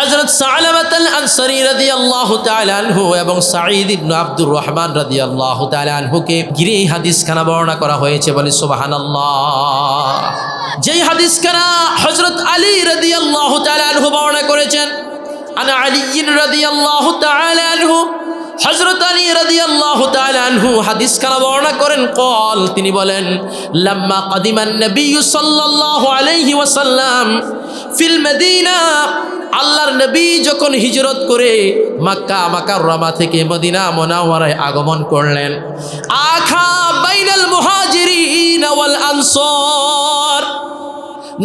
আল আনসারী রাদিয়াল্লাহু তাআলা আনহু এবং সাঈদ আব্দুর রহমান রাদিয়াল্লাহু তাআলা আনহুকে ঘিরে এই হাদিসখানা বর্ণনা করা হয়েছে। বলে, সুবহানাল্লাহ। যেই হাদিসখানা হজরত আলী রাদিয়াল্লাহু তাআলা আনহু বর্ণনা করেছেন, আন আলী রাদিয়াল্লাহু তাআলা আনহু হযরত আলী রাদিয়াল্লাহু তাআলা আনহু হাদিস খানা বর্ণনা করেন, কল, তিনি বলেন, লাম্মা কাদিমান নবী সাল্লাল্লাহু আলাইহি ওয়াসাল্লাম ফিল মদিনা। আল্লাহর নবী যখন হিজরত করে মক্কা, মাকাররমা থেকে মদিনা মুনাওয়ারায় আগমন করলেন। আখা বাইনাল মুহাজিরিন ওয়াল আনসার।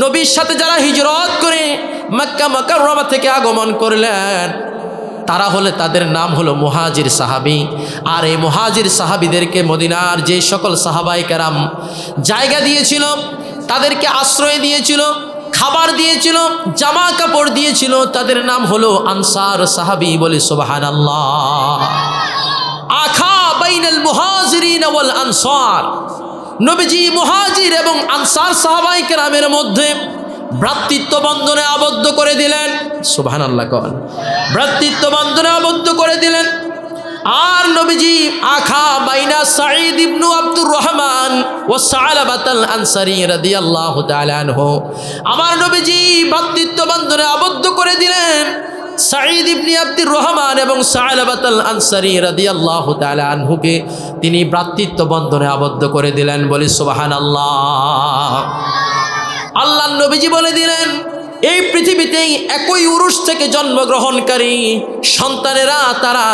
নবীর সাথে যারা হিজরত করে মক্কা, মাকাররমা থেকে আগমন করলেন তারা হলে তাদের নাম হলো মুহাজির সাহাবি। আর এই মুহাজির সাহাবিদেরকে মদিনার যে সকল সাহাবাই কেরাম জায়গা দিয়েছিল, তাদেরকে আশ্রয় দিয়েছিল, খাবার দিয়েছিল জামা কাপড় দিয়েছিল, তাদের নাম হলো আনসার সাহাবি বলে সোবাহান আখা বাইনাল মুহাজিরিন আনসার। নবীজি মুহাজির এবং আনসার সাহাবাই কেরামের মধ্যে ভ্রাতৃত্ব বন্ধনে আবদ্ধ করে দিলেন। সুবহান আল্লাহ কন। ভ্রাতৃত্ব বন্ধনে আবদ্ধ করে দিলেন। আর নবীজি আখা বাইনা সাঈদ ইবনু আব্দুর রহমান ও সালাবাতাল আনসারী রাদিয়াল্লাহু তাআলা আনহু। আমার নবীজি ভ্রাতৃত্ব বন্ধনে আবদ্ধ করে দিলেন। সাঈদ ইবনি আব্দুর রহমান এবং সালাবাতাল আনসারী রাদিয়াল্লাহু তাআলা আনহুকে তিনি ভ্রাতৃত্ব বন্ধনে আবদ্ধ করে দিলেন বলি সুবহানাল্লাহ। আল্লাহ নবীজি বলে দিলেন এই পৃথিবীতেই একই উরুষ থেকে জন্মগ্রহণকারী সন্তানেরা তারা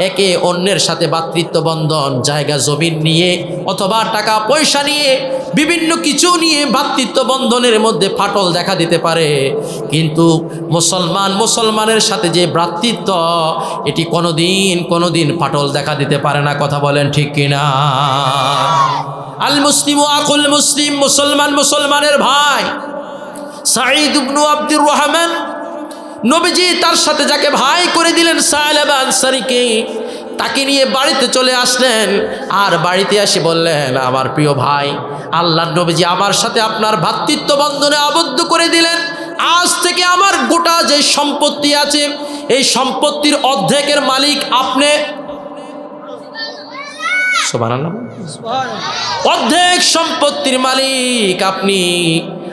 একে অন্যের সাথে ভাতৃত্ব বন্ধন, জায়গা জমিন নিয়ে অথবা টাকা পয়সা নিয়ে বিভিন্ন কিছু নিয়ে ভাতৃত্ব বন্ধনের মধ্যে ফাটল দেখা দিতে পারে। কিন্তু মুসলমান মুসলমানের সাথে যে ভ্রাতৃত্ব, এটি কোনোদিন কোনোদিন ফাটল দেখা দিতে পারে না। কথা বলেন ঠিক কিনা? আল মুসলিম ও আকুল মুসলিম, মুসলমান মুসলমানের ভাই। সাঈদ ইবনু আব্দুর রহমান। নবীজি তার সাথে যাকে ভাই করে দিলেন সাহেবা আনসারিকে, তাকে নিয়ে বাড়িতে চলে আসলেন। আর বাড়িতে এসে বললেন, আমার প্রিয় ভাই, আল্লাহ নবীজি আমার সাথে আপনার ভ্রাতৃত্ব বন্ধনে আবদ্ধ করে দিলেন। আজ থেকে আমার গোটা যে সম্পত্তি আছে, এই সম্পত্তির অর্ধেকের মালিক আপনি। অর্ধেক সম্পত্তির মালিক আপনি।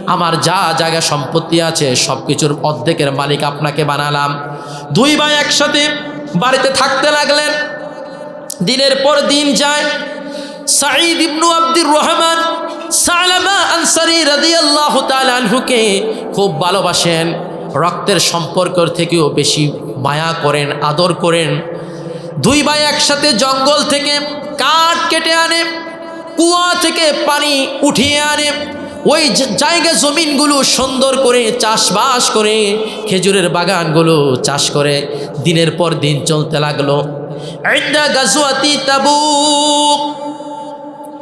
আমার যা জায়গা সম্পত্তি আছে সব কিছুর অর্ধেকের মালিক আপনাকে বানালাম। দুই ভাই একসাথে বাড়িতে থাকতে লাগলেন। দিনের পর দিন যায়। সাঈদ ইবনু আব্দুর রহমান সালামা আনসারি রাদিয়াল্লাহু তাআলা আনহুকে খুব ভালোবাসেন। রক্তের সম্পর্কর থেকেও বেশি মায়া করেন, আদর করেন। দুই ভাই একসাথে জঙ্গল থেকে কাঠ কেটে আনে, কুয়া থেকে পানি উঠিয়ে আনে। ওই জায়গা জমিনগুলো সুন্দর করে চাষবাস করে, খেজুরের বাগানগুলো চাষ করে, দিনের পর দিন চলতে লাগল। গাজুয়াতি তাবুক।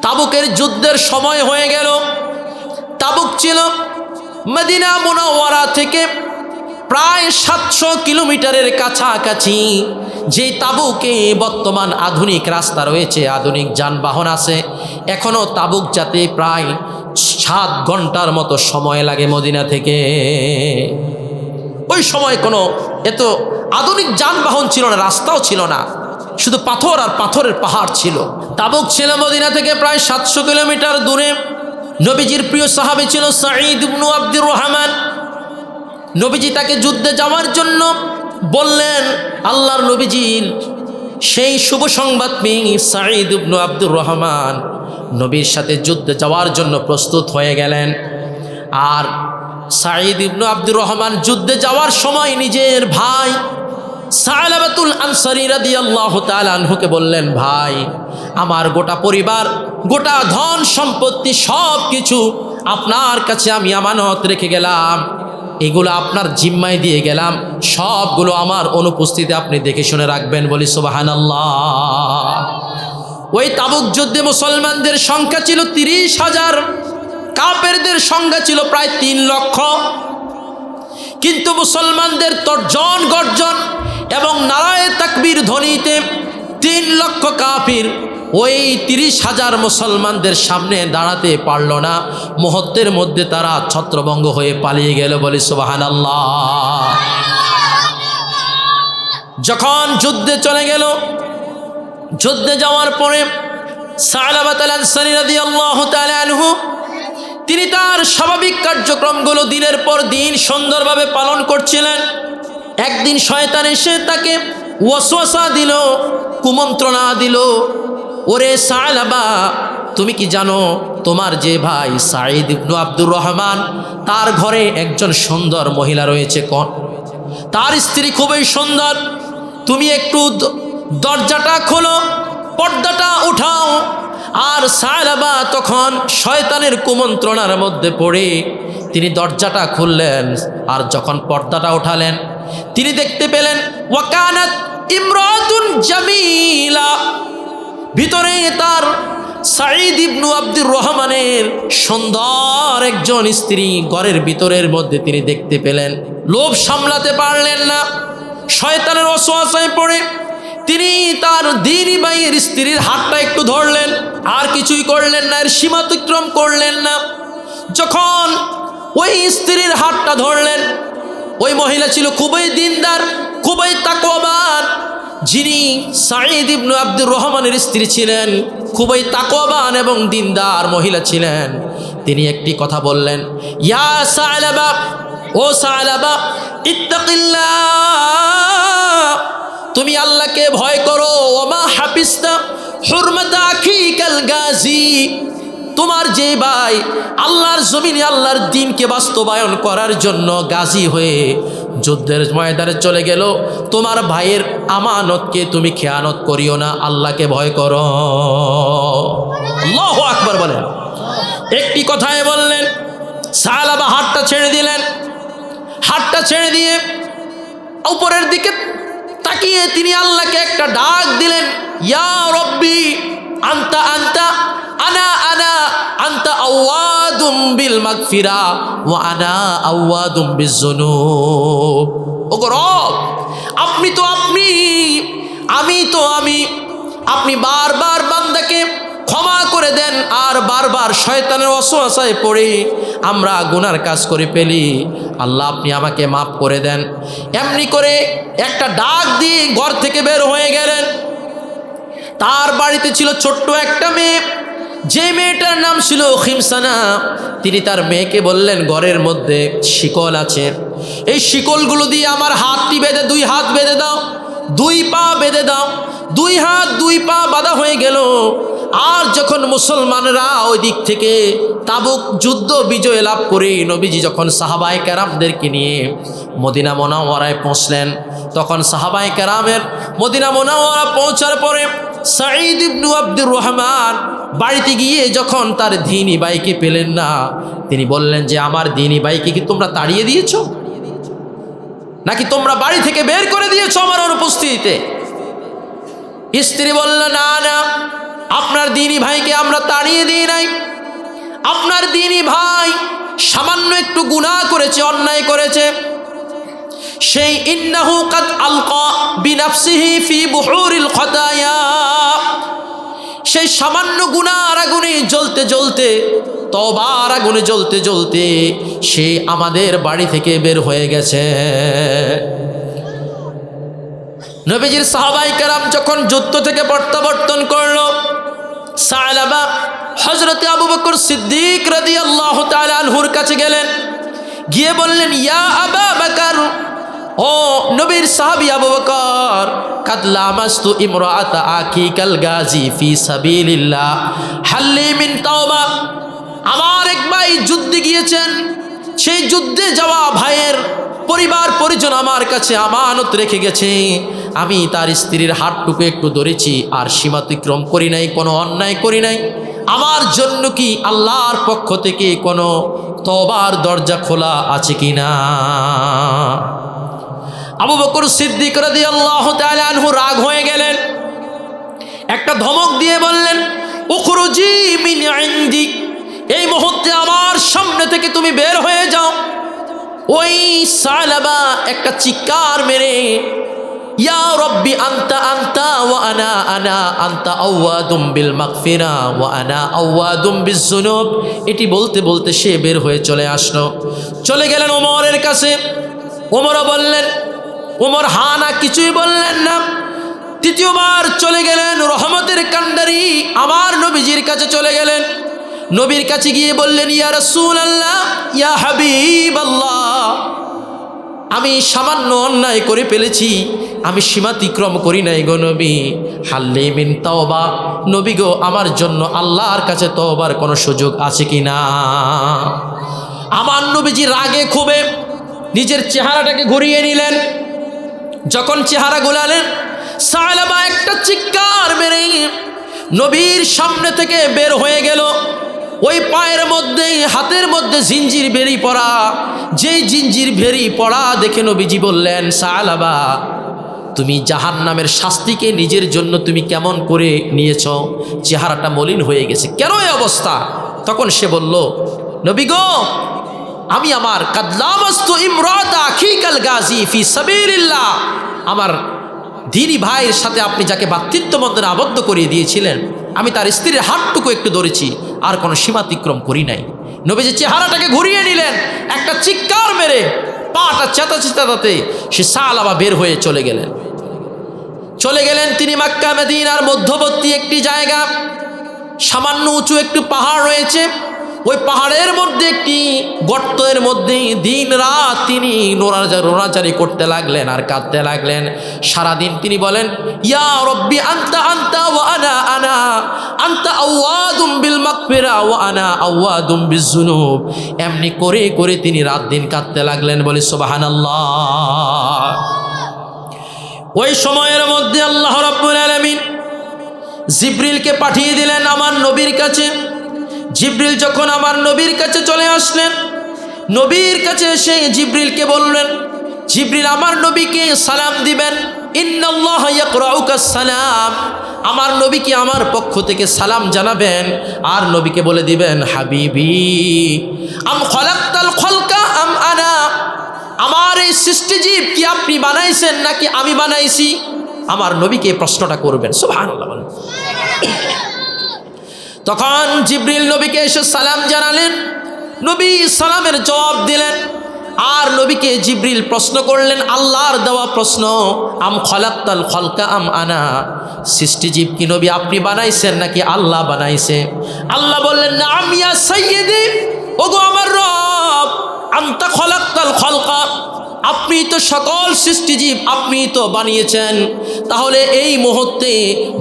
তাবুকের যুদ্ধের সময় হয়ে গেল। তাবুক ছিল মদিনা মোনাওয়ারা থেকে প্রায় সাতশো কিলোমিটারের কাছাকাছি যে তাবুকে বর্তমান আধুনিক রাস্তা রয়েছে, আধুনিক যানবাহন আছে। এখনও তাবুক যাতে প্রায় সাত ঘণ্টার মতো সময় লাগে মদিনা থেকে। ওই সময় কোনো এত আধুনিক যানবাহন ছিল না, রাস্তাও ছিল না। শুধু পাথর আর পাথরের পাহাড় ছিল। তাবুক ছিল মদিনা থেকে প্রায় সাতশো কিলোমিটার দূরে। নবীজির প্রিয় সাহাবি ছিল সাঈদ ইবনু আব্দুর রহমান। নবীজি তাকে যুদ্ধে যাওয়ার জন্য বললেন, আল্লাহর নবীজির সেই শুভ সংবাদ পেয়ে সাঈদ ইবনু আব্দুর রহমান নবীর সাথে যুদ্ধে যাওয়ার জন্য প্রস্তুত হয়ে গেলেন। আর সাঈদ ইবনু আব্দুর রহমান যুদ্ধে যাওয়ার সময় নিজের ভাই সালাবাতুল আনসারি রাদিয়াল্লাহু তাআলা আনহুকে বললেন, ভাই, আমার গোটা পরিবার, গোটা ধন সম্পত্তি সব কিছু আপনার কাছে আমি আমানত রেখে গেলাম। এগুলো আপনার জিম্মায় দিয়ে গেলাম। সবগুলো আমার অনুপস্থিতি আপনি দেখে শুনে রাখবেন বলি সোবাহান ওই তাবুক যুদ্ধে মুসলমানদের সংখ্যা ছিল তিরিশ হাজার। কাপেরদের সংখ্যা ছিল প্রায় তিন লক্ষ। কিন্তু মুসলমানদের তর্জন গর্জন এবং নারায় তাকবীর ধ্বনিতে তিন লক্ষ কাফির ওই তিরিশ হাজার মুসলমানদের সামনে দাঁড়াতে পারল না। মুহূর্তের মধ্যে তারা ছত্রভঙ্গ হয়ে পালিয়ে গেল বলে সুবাহান যখন যুদ্ধে চলে গেল যুদ্ধে যাওয়ার পরে তিনি তার স্বাভাবিক কার্যক্রমগুলো দিনের পর দিন সুন্দরভাবে পালন করছিলেন। একদিন শয়তান এসে তাকে ওয়াসওয়াসা দিল, কুমন্ত্রণা দিল, ওরে সালাবা, তুমি কি জানো তোমার যে ভাই সাঈদ ইবনু আব্দুর রহমান, তার ঘরে একজন সুন্দর মহিলা রয়েছে কন? তার স্ত্রী খুবই সুন্দর। তুমি একটু দরজাটা খোলো, পর্দাটা উঠাও, আর সায়লাবা তখন শয়তানের কুমন্ত্রণার মধ্যে পড়ে। তিনি দরজাটা খুললেন, আর যখন পর্দাটা উঠালেন, তিনি দেখতে পেলেন, ওয়াকানাত ইমরাতুন জামিলা। ভিতরে তার সাঈদ ইবনু আব্দুর রহমানের সুন্দর একজন স্ত্রী ঘরের ভিতরের মধ্যে তিনি দেখতে পেলেন। লোভ সামলাতে পারলেন না। শয়তানের অসহায় পড়ে তিনি তার দিনই বাইয়ের স্ত্রীর হাতটা একটু ধরলেন, আর কিছুই করলেন না, এর সীমাতিক্রম করলেন না। যখন ওই স্ত্রীর হাতটা ধরলেন, ওই মহিলা ছিল খুবই দিনদার, খুবই তাকওয়াবান। যিনি সাঈদ ইবনু আব্দুর রহমানের স্ত্রী ছিলেন, খুবই তাকওয়াবান এবং দিনদার মহিলা ছিলেন। তিনি একটি কথা বললেন, ইয়া সালাবা, ও সালাবা, ইত্তাকিল্লাহ। তুমি আল্লাহকে ভয় করো, ওমা হাফিস্তা হুরমাতা আখিকাল গাজী। তোমার যে ভাই আল্লাহর জমিনে আল্লাহর দিনকে বাস্তবায়ন করার জন্য গাজী হয়ে যুদ্ধের ময়দানে চলে গেল, তোমার ভাইয়ের আমানতকে তুমি খেয়ানত করিও না, আল্লাহকে ভয় করো। আল্লাহু আকবার বলেন। একটি কথায় বললেন, সালাবা হাতটা ছেড়ে দিলেন। হাতটা ছেড়ে দিয়ে উপরের দিকে তাকিয়ে তিনি আল্লাহকে একটা ডাক দিলেন, ইয়া রব্বি, আন্তা আন্তা, আনা আনা, আন্তা আওয়াদুম বিল মাগফিরা ওয়া আনা আওয়াদুম বিজুনুব ওগো রব, আপনি তো আপনি, আমি তো আমি। আপনি বারবার বান্দাকে ক্ষমা করে দেন আর বারবার শয়তানের অসহায় পড়ে আমরা গুনার কাজ করে ফেলি। আল্লাহ, আপনি আমাকে মাফ করে দেন। এমনি করে একটা ডাক দিয়ে ঘর থেকে বের হয়ে গেলেন। তার বাড়িতে ছিল ছোট্ট একটা মেয়ে। যে মেয়েটার নাম ছিল খিমসানা। তিনি তার মেয়েকে বললেন, ঘরের মধ্যে শিকল আছে। এই শিকলগুলো দিয়ে আমার হাতটি বেঁধে, দুই হাত বেঁধে দাও। দুই পা বেঁধে দাও, দুই হাত, দুই পা বাঁধা হয়ে গেল। আর যখন মুসলমানরা ওই দিক থেকে তাবুক যুদ্ধ বিজয় লাভ করে নবীজি যখন সাহাবাই কেরামদেরকে নিয়ে মদিনা মোনাওয়ারায় পৌঁছলেন, তখন সাহাবাই কেরামের মদিনা মোনাওয়ারা পৌঁছার পরে সাঈদ ইবনু আব্দুর রহমান বাড়িতে গিয়ে যখন তার দিনী বাইকে পেলেন না, তিনি বললেন যে, আমার দিনী বাইকে কি তোমরা তাড়িয়ে দিয়েছ? নাকি তোমরা বাড়ি থেকে বের করে দিয়েছ আমার অনুপস্থিতিতে? স্ত্রী বলল, না না, আপনার দিনী ভাইকে আমরা তাড়িয়ে দিই নাই। আপনার দিনী ভাই সামান্য একটু গুনাহ করেছে, অন্যায় করেছে। সেই ইন্নাহু কাদ আলকা বিনাফসিহি ফি বুহুরিল খতায়া। সেই সামান্য গুনার আগুনে জ্বলতে জ্বলতে তবার আগুনে জ্বলতে জ্বলতে সে আমাদের বাড়ি থেকে বের হয়ে গেছে। নবীজির সাহাবাই কারাম যখন যুদ্ধ থেকে প্রত্যাবর্তন করল সালাবা হজরতে আবু বকর সিদ্দিক রাদি আল্লাহ আনহুর কাছে গেলেন। গিয়ে বললেন, ইয়া আবা বাকার ও নবীর সাহাবি আবু বকর, কাদ লামাস্তু ইমরাআতা আকিকাল গাজী ফি সাবিলিল্লাহ। হাল্লি মিন তাওবা। আমার এক ভাই যুদ্ধে গিয়েছেন। সেই যুদ্ধে যাওয়া ভাইয়ের পরিবার পরিজন আমার কাছে আমানত রেখে গেছে। আমি তার স্ত্রীর হাতটুকু একটু ধরেছি আর সীমাতিক্রম করি নাই, কোনো অন্যায় করি নাই। আমার জন্য কি আল্লাহর পক্ষ থেকে কোনো তবার দরজা খোলা আছে কি না আবু বকর সিদ্দিক রাদি আল্লাহ আনহু রাগ হয়ে গেলেন। একটা ধমক দিয়ে বললেন এই মুহূর্তে আমার সামনে থেকে তুমি বের হয়ে যাও। ওই সালাবা একটা চিৎকার মেরে, ইয়া রব্বি আন্তা আনা আনা আন্তা আনা এটি বলতে বলতে সে বের হয়ে চলে আসলো। চলে গেলেন ওমরের কাছে। ওমরও বললেন ওমর হানা কিছুই বললেন না। তৃতীয়বার চলে গেলেন, রহমতের কান্ডারি আমার নবীজির কাছে চলে গেলেন। নবীর কাছে গিয়ে বললেন, ইয়া রসুল আল্লাহ ইয়া হাবিব আল্লাহ আমি সামান্য অন্যায় করে ফেলেছি, আমি সীমাতিক্রম করি নাই গো নবী। হাল্লে মিন তওবা, নবী গো, আমার জন্য আল্লাহর কাছে তওবার কোনো সুযোগ আছে কি না? আমার নবীজি রাগে খুবে নিজের চেহারাটাকে ঘুরিয়ে নিলেন। যখন চেহারা গোলালেন সালাবা একটা চিৎকার মেরে নবীর সামনে থেকে বের হয়ে গেল। ওই পায়ের মধ্যে হাতের মধ্যে জিঞ্জির বেরি পড়া যেই জিঞ্জির ভেরি পড়া দেখে নবীজি বললেন সালাবা তুমি জাহান নামের শাস্তিকে নিজের জন্য তুমি কেমন করে নিয়েছ? চেহারাটা মলিন হয়ে গেছে। কেন এই অবস্থা? তখন সে বলল, নবী গো আমি আমার কাদলামস্ত ইমরাত আখিকাল গাজী ফি সাবিলিল্লাহ। আমার দিনী ভাইয়ের সাথে আপনি যাকে বাতৃত্ব বন্ধনে আবদ্ধ করিয়ে দিয়েছিলেন, আমি তার স্ত্রীর হাতটুকু একটু ধরেছি, আর কোনো সীমাতিক্রম করি নাই। নবীজি চেহারাটাকে ঘুরিয়ে নিলেন, একটা চিৎকার মেরে পাটা চেতাচি চেতাতে সে সালাবা বের হয়ে চলে গেলেন। চলে গেলেন তিনি মাক্কা মেদিনার মধ্যবর্তী একটি জায়গা, সামান্য উঁচু একটু পাহাড় রয়েছে। ওই পাহাড়ের মধ্যে একটি গর্তের মধ্যে দিন রাত তিনি নোড়াচা নোড়াচারি করতে লাগলেন আর কাঁদতে লাগলেন। সারাদিন তিনি বলেন, ইয়া রব্বি, আন্তা আন্তা ও আনা আনা। আন্তা আওয়াদুম বিল মাগফিরা ও আনা আওয়াদুম বিজুনুব এমনি করে করে তিনি রাত দিন কাঁদতে লাগলেন বলে সুবহানাল্লাহ। ওই সময়ের মধ্যে আল্লাহ রাব্বুল আলামিন জিব্রিলকে পাঠিয়ে দিলেন আমার নবীর কাছে। জিব্রিল যখন আমার নবীর কাছে চলে আসলেন, নবীর কাছে এসে জিব্রিলকে বললেন, জিব্রিল, আমার নবীকে সালাম দিবেন। সালাম। আমার নবীকে আমার পক্ষ থেকে সালাম জানাবেন? আর নবীকে বলে দিবেন, হাবিবি, আম খলকা, আম আনা। আমার এই সৃষ্টিজীব কি আপনি বানাইছেন নাকি আমি বানাইছি? আমার নবীকে প্রশ্নটা করবেন, সুবহানাল্লাহ তখন জিব্রিল নবীকে এসে সালাম জানালেন। নবী সালামের জবাব দিলেন, আর নবীকে জিব্রিল প্রশ্ন করলেন, আল্লাহর দেওয়া প্রশ্ন, আম খলাক্তাল খলকা, আম আনা? সৃষ্টিজীব কি নবী আপনি বানাইছেন নাকি আল্লাহ বানাইছে? আল্লাহ বললেন না আমিয়া সাইয়েদি ওগো আমার রব, আন্তা খলাক্তাল খলকা, আপনি তো সকল সৃষ্টিজীব আপনি তো বানিয়েছেন। তাহলে এই মুহূর্তে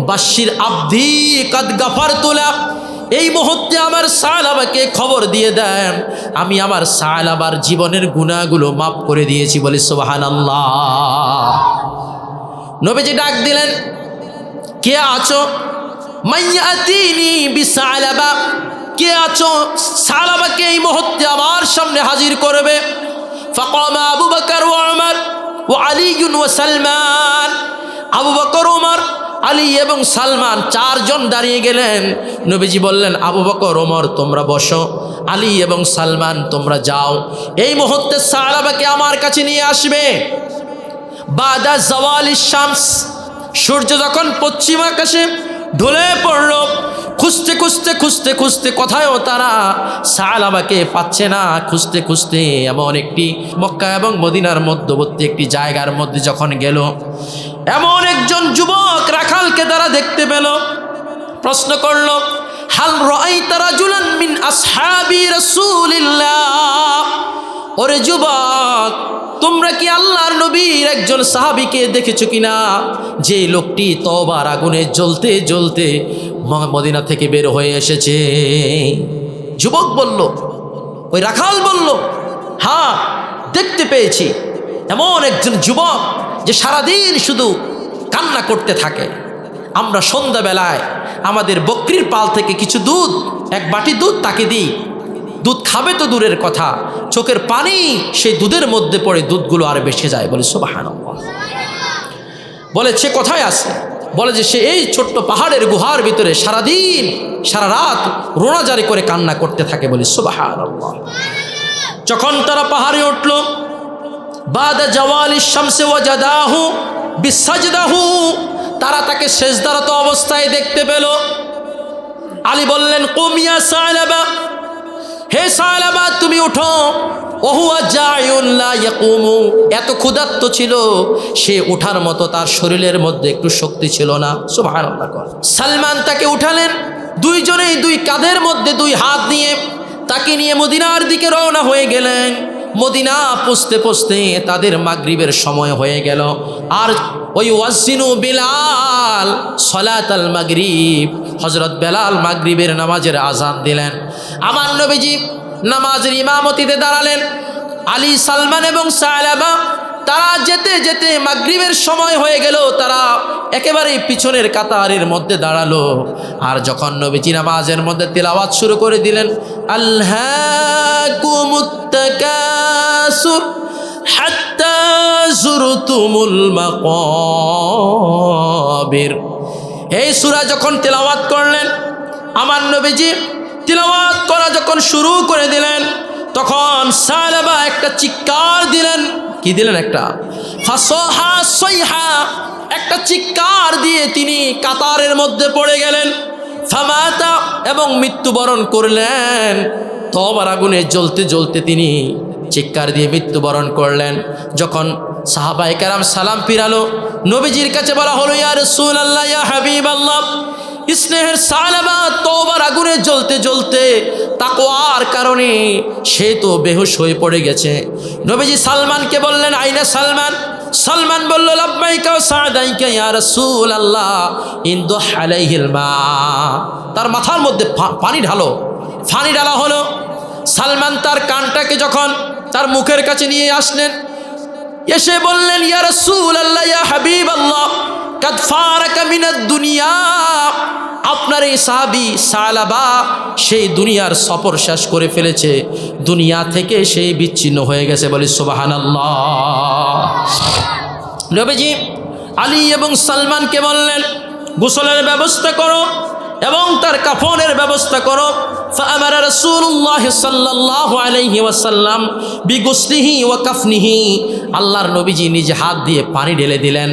বাসির আব্দি কাদ গাফার তোলা এই মুহূর্তে আমার সাহাবাকে খবর দিয়ে দেন, আমি আমার সাহাবার জীবনের গুণাগুলো মাফ করে দিয়েছি বলে সোহান আল্লাহ নবীজি ডাক দিলেন, কে আছো? মাইয়াতিনি বিসালাবা। কে আছো? সালাবাকে এই মুহূর্তে আমার সামনে হাজির করবে। ফাকামা আবু বকর ও আমার ও আলী ও সালমান। আবু বকর ওমার আলী এবং সালমান চারজন দাঁড়িয়ে গেলেন। নবীজি বললেন, আবু বকর, ওমর, তোমরা বসো। আলী এবং সালমান, তোমরা যাও। এই মুহূর্তে সাহাবাকে আমার কাছে নিয়ে আসবে। বাদা জওয়াল শামস, সূর্য যখন পশ্চিম আকাশে ঢলে পড়ল, খুঁজতে খুঁজতে খুঁজতে খুঁজতে কোথায়ও তারা সালাবাকে পাচ্ছে না। খুঁজতে খুঁজতে এমন একটি মক্কা এবং মদিনার মধ্যবর্তী একটি জায়গার মধ্যে যখন গেল এমন একজন যুবক রাখালকে তারা দেখতে পেল। প্রশ্ন করল, হাল রাই তারা জুলান মিন আসহাবি রাসূলিল্লাহ? ওরে যুবক, তোমরা কি আল্লাহর নবীর একজন সাহাবিকে দেখেছ কিনা? যে লোকটি তবার আগুনে জ্বলতে জ্বলতে মদিনা থেকে বের হয়ে এসেছে। যুবক বলল, ওই রাখাল বলল হ্যাঁ দেখতে পেয়েছি। এমন একজন যুবক যে সারাদিন শুধু কান্না করতে থাকে। আমরা সন্ধ্যাবেলায় আমাদের বকরির পাল থেকে কিছু দুধ, এক বাটি দুধ তাকে দিই। দুধ খাবে তো দূরের কথা, চোখের পানি সেই দুধের মধ্যে পড়ে দুধগুলো আর বেসে যায় বলে সোবাহান বলে, সে কোথায় আছে? বলে যে, সে এই ছোট্ট পাহাড়ের গুহার ভিতরে সারাদিন, সারা রাত রোনাজারি করে কান্না করতে থাকে বলে সোবাহান যখন তারা পাহাড়ে উঠল বাদা জওয়ালি শামসে ওয়াজাদাহু বিসাজদাহু। তারা তাকে শেষদারত অবস্থায় দেখতে পেল। আলী বললেন কুমিয়া সালাবা? হে সালাবা, তুমি উঠো। এত ক্ষুধার্ত ছিল, সে ওঠার মতো তার শরীরের মধ্যে একটু শক্তি ছিল না। কর। সালমান তাকে উঠালেন। দুইজনেই দুই কাঁধের মধ্যে দুই হাত নিয়ে তাকে নিয়ে মদিনার দিকে রওনা হয়ে গেলেন। মদিনা পুষতে পুষতে তাদের মাগরিবের সময় হয়ে গেল। আর ওই ওয়াসিনু বিলাল সলাত আল মাগরিব হজরত বেলাল মাগরিবের নামাজের আজান দিলেন। আমার নবীজি নামাজের ইমামতিতে দাঁড়ালেন। আলী সালমান এবং সালাবা তারা যেতে যেতে মাগরিবের সময় হয়ে গেল, তারা একেবারে পিছনের কাতারের মধ্যে দাঁড়াল। আর যখন নবীজি নামাজের মধ্যে তেলাওয়াত শুরু করে দিলেন আল্লাহ এই সূরা যখন তেলাওয়াত করলেন, আমার নবীজি তিলাওয়াত করা যখন শুরু করে দিলেন তখন সালাবা একটা চিৎকার দিলেন। কি দিলেন একটা? ফাসহা সইহা একটা চিৎকার দিয়ে তিনি কাতারের মধ্যে পড়ে গেলেন। ফামাতা এবং মৃত্যুবরণ করলেন। তবার আগুনে জ্বলতে জ্বলতে তিনি চিৎকার দিয়ে মৃত্যুবরণ করলেন। যখন সাহাবাই কারাম সালাম ফিরালো, নবীজির কাছে বলা হলো, ইয়া রসুল আল্লাহ ইয়া হাবিব আল্লাহ স্নেহের সালাবা তোবার আগুনে জ্বলতে জ্বলতে তাকোয়ার কারণে সে তো বেহুশ হয়ে পড়ে গেছে। নবীজি সালমানকে বললেন, আইনা সালমান? সালমান বলল, লাব্বাইকা তার মাথার মধ্যে পানি ঢালো। পানি ঢালা হলো। সালমান তার কানটাকে যখন তার মুখের কাছে নিয়ে আসলেন, এসে বললেন, ইয়া রাসূল আল্লাহ ইয়া হাবিব আল্লাহ কাদ ফারাকা মিনাদ দুনিয়া আপনার এই সাহাবি সালাবা সেই দুনিয়ার সফর শেষ করে ফেলেছে দুনিয়া থেকে সেই বিচ্ছিন্ন হয়ে গেছে বলে সুবহানাল্লাহ নবীজি আলী এবং সালমানকে বললেন গোসলের ব্যবস্থা করো এবং তার কাফনের ব্যবস্থা করো فأمر رسول الله صلى الله عليه وسلم بغسله وكفنه আল্লাহর নবীজি নিজে হাত দিয়ে পানি ঢেলে দিলেন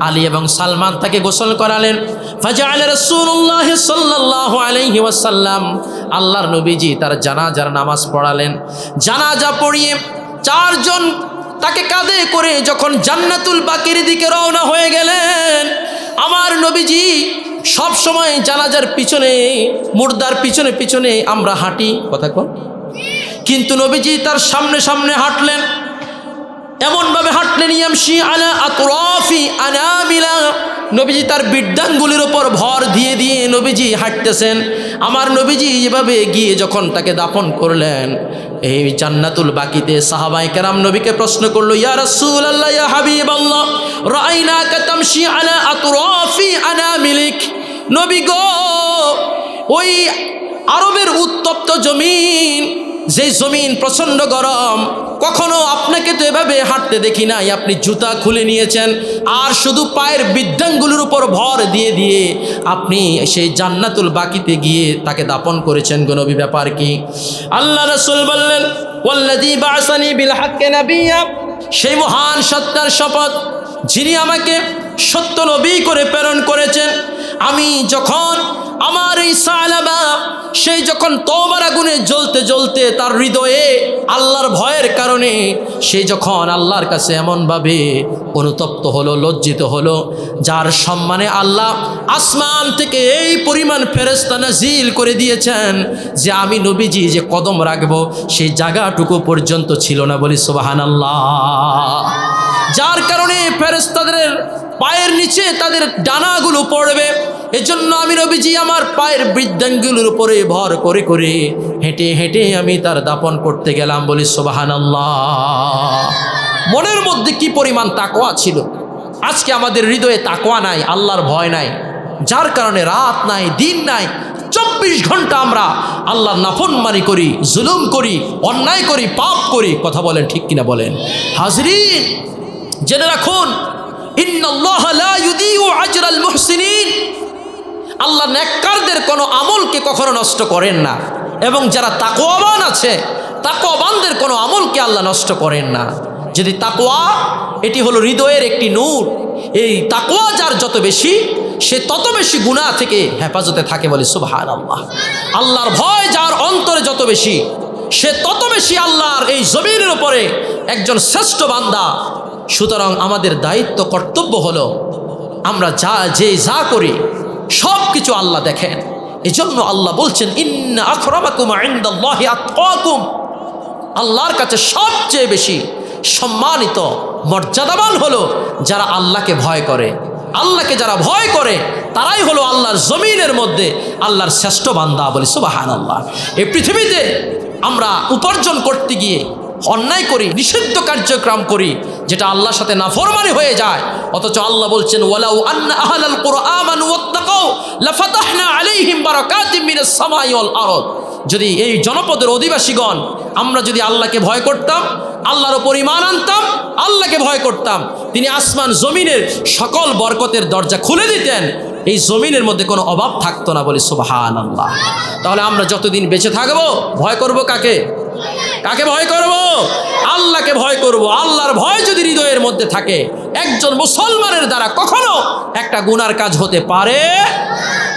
আলী এবং সালমান তাকে গোসল করালেন। আল্লাহর নবীজি তার জানাজার নামাজ পড়ালেন। জানাজা পড়িয়ে চারজন তাকে কাঁধে করে যখন জান্নাতুল বাকির দিকে রওনা হয়ে গেলেন, আমার নবীজি সব সময় জানাজার পিছনে, মুর্দার পিছনে পিছনে আমরা হাঁটি। কথা কন। কিন্তু নবীজি তার সামনে সামনে হাঁটলেন। এমনভাবে হাঁটলেন ইয়ামশি আলা আতরাফি আনামিলা নবীজি তার বিদ্যাঙ্গুলির ওপর ভর দিয়ে দিয়ে নবীজি হাঁটতেছেন। আমার নবীজি এভাবে গিয়ে যখন তাকে দাফন করলেন, এই জান্নাতুল বাকিতে সাহাবাই কেরাম নবীকে প্রশ্ন করল, ইয়া রাসূল আল্লাহ ইয়া হাবিব আল্লাহ রাআইনাকা তামশি আলা আতরাফি আনামিলিক? নবী গো, ওই আরবের উত্তপ্ত জমিন যে জমিন প্রচণ্ড গরম, কখনো আপনাকে তো এভাবে হাঁটতে দেখি নাই। আপনি জুতা খুলে নিয়েছেন আর শুধু পায়ের বৃদ্ধাঙ্গুলির উপর ভর দিয়ে দিয়ে আপনি সেই জান্নাতুল বাকিতে গিয়ে তাকে দাপন করেছেন গনবী ব্যাপার কি? আল্লাহ রসুল বললেন সেই মহান সত্তার শপথ যিনি আমাকে সত্য নবী করে প্রেরণ করেছেন, আমি যখন আমার এই সালাবা সেই যখন তোবার আগুনে জ্বলতে জ্বলতে তার হৃদয়ে আল্লাহর ভয়ের কারণে সে যখন আল্লাহর কাছে এমনভাবে অনুতপ্ত হলো, লজ্জিত হলো, যার সম্মানে আল্লাহ আসমান থেকে এই পরিমাণ ফেরেস্তা নাজিল করে দিয়েছেন যে আমি নবীজি যে কদম রাখব, সেই জায়গাটুকু পর্যন্ত ছিল না বলি সোবাহান আল্লাহ যার কারণে ফেরেস্তাদের পায়ের নিচে তাদের ডানাগুলো পড়বে এজন্য আমি নবীজি আমার পায়ের বৃদ্ধাঙ্গুলোর উপরে ভর করে করে হেঁটে হেঁটে আমি তার দাপন করতে গেলাম বলি সোবাহান মনের মধ্যে কি পরিমাণ তাকোয়া ছিল? আজকে আমাদের হৃদয়ে তাকোয়া নাই, আল্লাহর ভয় নাই। যার কারণে রাত নাই, দিন নাই, চব্বিশ ঘণ্টা আমরা আল্লাহর নাফনমানি করি, জুলুম করি, অন্যায় করি, পাপ করি। কথা বলেন ঠিক কিনা বলেন? হাজরিন, জেনে রাখুন, ইন্নাল্লাহ লা ইউদিউ আজরাল মুহসিনিন। আল্লাহ নেককারদের কোনো আমলকে কখনো নষ্ট করেন না। এবং যারা তাকোয়াবান আছে তাকোয়াবানদের কোনো আমলকে আল্লাহ নষ্ট করেন না। যদি তাকোয়া এটি হলো হৃদয়ের একটি নূর। এই তাকোয়া যার যত বেশি, সে তত বেশি গুণা থেকে হেফাজতে থাকে বলে সুবহান আল্লাহ আল্লাহর ভয় যার অন্তরে যত বেশি, সে তত বেশি আল্লাহর এই জমিনের উপরে একজন শ্রেষ্ঠ বান্দা। সুতরাং আমাদের দায়িত্ব, কর্তব্য হলো আমরা যা, যে যা করি সব কিছু আল্লাহ দেখেন। এজন্য আল্লাহ বলছেন, ইন্না আখরামাকুম আল্লাহর কাছে সবচেয়ে বেশি সম্মানিত, মর্যাদাবান হলো যারা আল্লাহকে ভয় করে। আল্লাহকে যারা ভয় করে, তারাই হলো আল্লাহর জমিনের মধ্যে আল্লাহর শ্রেষ্ঠ বান্দা বলি সুবাহান আল্লাহ এই পৃথিবীতে আমরা উপার্জন করতে গিয়ে অন্যায় করি, নিষিদ্ধ কার্যক্রম করি, যেটা আল্লাহর সাথে নাফরমানি হয়ে যায়। অথচ আল্লাহ বলছেন, ওয়ালাউ আন্না আহলাল কুরআন ওয়াত্তাকাউ লাফাতাহনা আলাইহিম বারাকাতিম মিনাস সামাই ওয়াল আরদ। যদি এই জনপদের অধিবাসীগণ, আমরা যদি আল্লাহকে ভয় করতাম, আল্লাহর ওপর ইমান আনতাম, আল্লাহকে ভয় করতাম, তিনি আসমান, জমিনের সকল বরকতের দরজা খুলে দিতেন, এই জমিনের মধ্যে কোনো অভাব থাকতো না বলে সুবাহান আল্লাহ তাহলে আমরা যতদিন বেঁচে থাকব, ভয় করব কাকে? কাকে ভয় করব? আল্লাহকে ভয় করব। আল্লাহর ভয় যদি হৃদয়ের মধ্যে থাকে, একজন মুসলমানের দ্বারা কখনো একটা গুনার কাজ হতে পারে